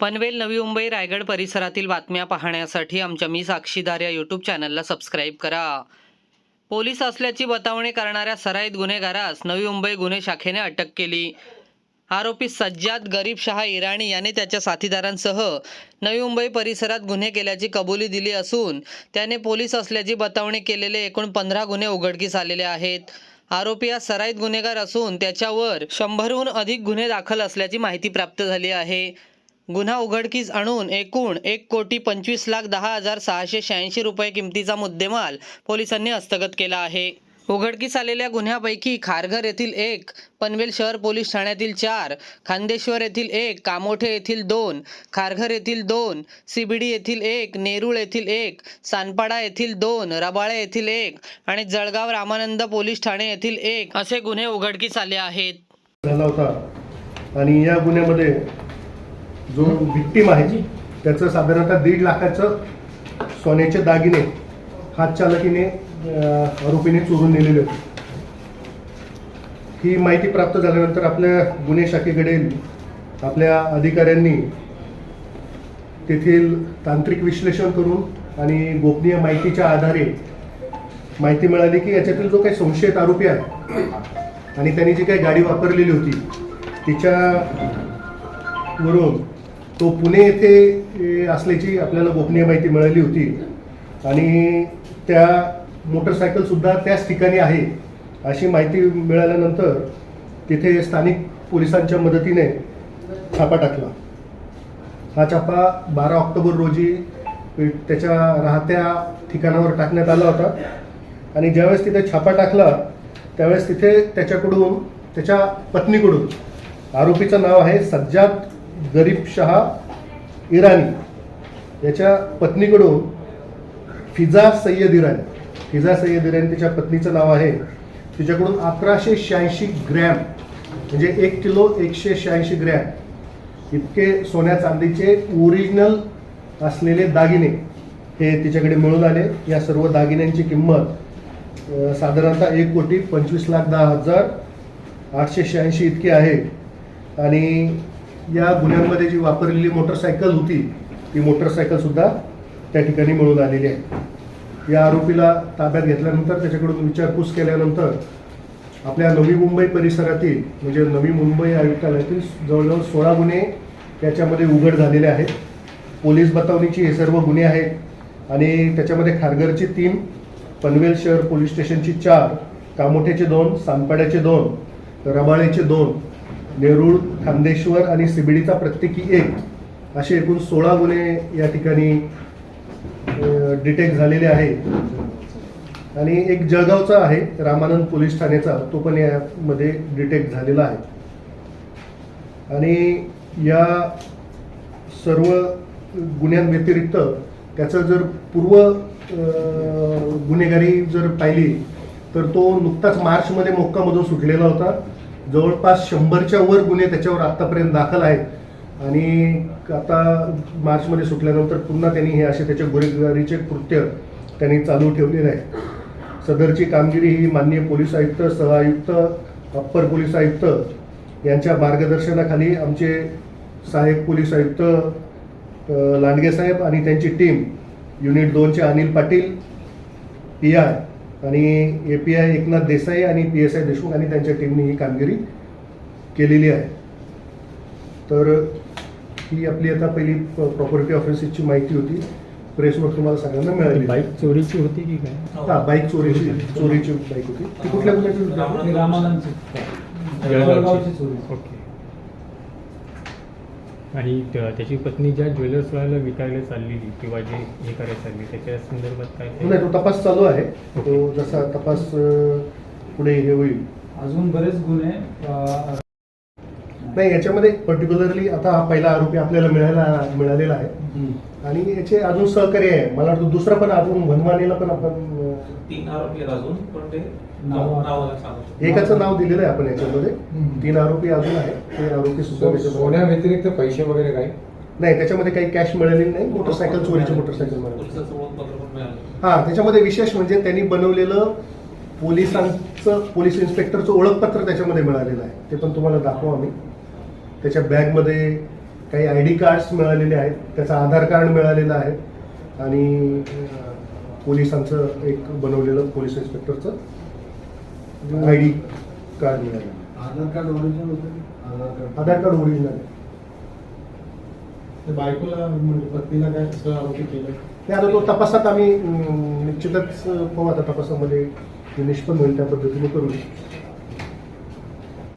पनवेल नवी मुंबई रायगड परिसरातील बातम्या पाहण्यासाठी आमच्या मी साक्षीदार या यूट्यूब चॅनलला सबस्क्राईब करा. पोलीस असल्याची बतावणी करणाऱ्या सराईत गुन्हेगारास नवी मुंबई गुन्हे शाखेने अटक केली. आरोपी सज्जाद गरीब शहा इराणी याने त्याच्या साथीदारांसह नवी मुंबई परिसरात गुन्हे केल्याची कबुली दिली असून त्याने पोलीस असल्याची बतावणी केलेले एकूण पंधरा गुन्हे उघडकीस आलेले आहेत. आरोपी हा सराईत गुन्हेगार असून त्याच्यावर शंभरहून अधिक गुन्हे दाखल असल्याची माहिती प्राप्त झाली आहे. गुन्हा उघडकीस आणून एकूण एक कोटी पंचवीस लाख दहा हजार सहाशे शहाऐंशी रुपये किमतीचा मुद्देमाल पोलिसांनी हस्तगत केला आहे. उघडकीस आलेल्या गुन्ह्यापैकी खारघर येथील एक पनवेल शहर पोलीस ठाण्यातील चार खांदेश्वर येथील एक कामोठे येथील दोन खारघर येथील दोन सीबीडी येथील एक नेरूळ येथील एक सानपाडा येथील दोन रबाळे येथील एक आणि जळगाव रामानंद पोलीस ठाणे येथील एक असे गुन्हे उघडकीस आले आहेत. झाला होता. आणि या गुन्ह्यामध्ये जो विक्टीम आहे त्याचं साधारणतः दीड लाखाचं सोन्याचे दागिने हात चालकीने आरोपीने चोरून नेलेले होते. ही माहिती प्राप्त झाल्यानंतर आपल्या गुन्हे शाखेकडे आपल्या अधिकाऱ्यांनी तेथील तांत्रिक विश्लेषण करून आणि गोपनीय माहितीच्या आधारे माहिती मिळाली की याच्यातील जो काही संशयित आरोपी आहे आणि त्यांनी जी काही गाडी वापरलेली होती तिच्यावरून तो पुणे येथे असल्याची आपल्याला गोपनीय माहिती मिळाली होती. आणि त्या मोटरसायकलसुद्धा त्याच ठिकाणी आहे अशी माहिती मिळाल्यानंतर तिथे स्थानिक पोलिसांच्या मदतीने छापा टाकला. हा छापा बारा ऑक्टोबर रोजी त्याच्या राहत्या ठिकाणावर टाकण्यात आला होता. आणि ज्यावेळेस तिथे छापा टाकला त्यावेळेस तिथे त्याच्याकडून त्याच्या पत्नीकडून आरोपीचं नाव आहे सज्जाद गरीब शहा इराणी याच्या पत्नीकडून फिजा सय्यद इराणी. फिजा सय्यद इराणी तिच्या पत्नीचं नाव आहे. तिच्याकडून अकराशे शहाऐंशी ग्रॅम म्हणजे एक किलो एकशे शहाऐंशी ग्रॅम इतके सोन्या चांदीचे ओरिजिनल असलेले दागिने हे तिच्याकडे मिळून आले. या सर्व दागिन्यांची किंमत साधारणतः एक कोटी पंचवीस लाख दहा हजार आठशे शहाऐंशी इतकी आहे. आणि या गुन्ह्यांमध्ये जी वापरलेली मोटरसायकल होती ती मोटरसायकलसुद्धा त्या ठिकाणी मिळून आलेली आहे. या आरोपीला ताब्यात घेतल्यानंतर त्याच्याकडून विचारपूस केल्यानंतर आपल्या नवी मुंबई परिसरातील म्हणजे नवी मुंबई आयुक्तालयातील जवळजवळ सोळा गुन्हे त्याच्यामध्ये उघड झालेले आहेत. पोलीस बतावणीची हे सर्व गुन्हे आहेत आणि त्याच्यामध्ये खारघरची तीन पनवेल शहर पोलीस स्टेशनची चार कामोठ्याचे दोन सानपाड्याचे दोन रबाळेचे दोन नेरूळ खांदेश्वर आणि सिबिडीचा प्रत्येकी एक असे एकूण सोळा गुन्हे या ठिकाणी डिटेक्ट झालेले आहेत. आणि एक जळगावचा आहे रामानंद पोलीस ठाण्याचा. तो पण यामध्ये डिटेक्ट झालेला आहे. आणि या सर्व गुन्ह्यांव्यतिरिक्त त्याचं जर पूर्व गुन्हेगारी जर पाहिली तर तो नुकताच मार्चमध्ये मोक्कामधून सुटलेला होता. जवळपास शंभरच्या वर गुन्हे त्याच्यावर आत्तापर्यंत दाखल आहेत. आणि आता मार्चमध्ये सुटल्यानंतर पुन्हा त्यांनी हे असे त्याचे गुन्हेगारीचे कृत्य त्यांनी चालू ठेवलेले आहे सदरची कामगिरी ही माननीय पोलीस आयुक्त सहआयुक्त अप्पर पोलीस आयुक्त यांच्या मार्गदर्शनाखाली आमचे सहाय्यक पोलीस आयुक्त लांडगेसाहेब लांडगे साहेब आणि त्यांची टीम युनिट दोनचे अनिल पाटील पी आय आणि A P I Eknath Desai आणि पी एस आय देशमुख आणि त्यांच्या टीमने ही कामगिरी केलेली आहे. तर ही आपली आता पहिली प्रॉपर्टी ऑफिसची माहिती होती. प्रेसवर तुम्हाला सगळ्यांना मिळाली. बाईक चोरीची होती की काय? हा बाईक चोरीची चोरीची बाईक होती. ती कुठल्या गुन्ह्याची होती? रामानंदची. ओके. आणि त्याची पत्नी ज्या ज्वेलर्स वाल्याला विकायला चाललेली किंवा जे हे करायला चालली त्याच्या संदर्भात काय नाही तो तपास चालू आहे. तो जसा तपास पुढे हे होईल. अजून बरेच गुन्हे नाही याच्यामध्ये पर्टिक्युलरली आता हा पहिला आरोपी आपल्याला मिळाला मिळालेला आहे. आणि याचे अजून सहकार्य आहे. मला वाटतं दुसरा पण अजून वनवानीला पण आपण तीन आरोपी आहेत अजून पण ते नाव- नाव- नावाला सांगू शकतो. एकाचं नाव दिलेलं आहे आपण याच्यामध्ये. तीन आरोपी अजून आहेत. ते आरोपी सुद्धा त्याच्यामध्ये- व्यतिरिक्त पैसे वगैरे काही? नाही त्याच्यामध्ये काही कॅश मिळालेली नाही. मोटरसायकल चोरीची मोटरसायकल मिळाली. पोलिसाचं ओळखपत्र पण मिळालं. हा त्याच्यामध्ये विशेष म्हणजे त्यांनी बनवलेलं पोलिसांचं पोलीस इन्स्पेक्टरचं ओळखपत्र त्याच्यामध्ये मिळालेलं आहे. ते पण तुम्हाला दाखवू आम्ही. त्याच्या बॅगमध्ये काही आय डी कार्ड्स मिळालेले आहेत त्याचं आधार कार्ड मिळालेलं आहे आणि पोलिसांचं एक बनवलेलं पोलीस इन्स्पेक्टरचं आय डी कार्ड मिळालं आधार कार्ड ओरिजिनल होतं Aadhaar card. Aadhaar card original आहे. बायकोला म्हणजे पत्नीला काय आरोपी केलं? ते आता तो तपासात आम्ही निश्चितच पाहू आता तपासामध्ये निष्पन्न होईल त्या पद्धतीने करू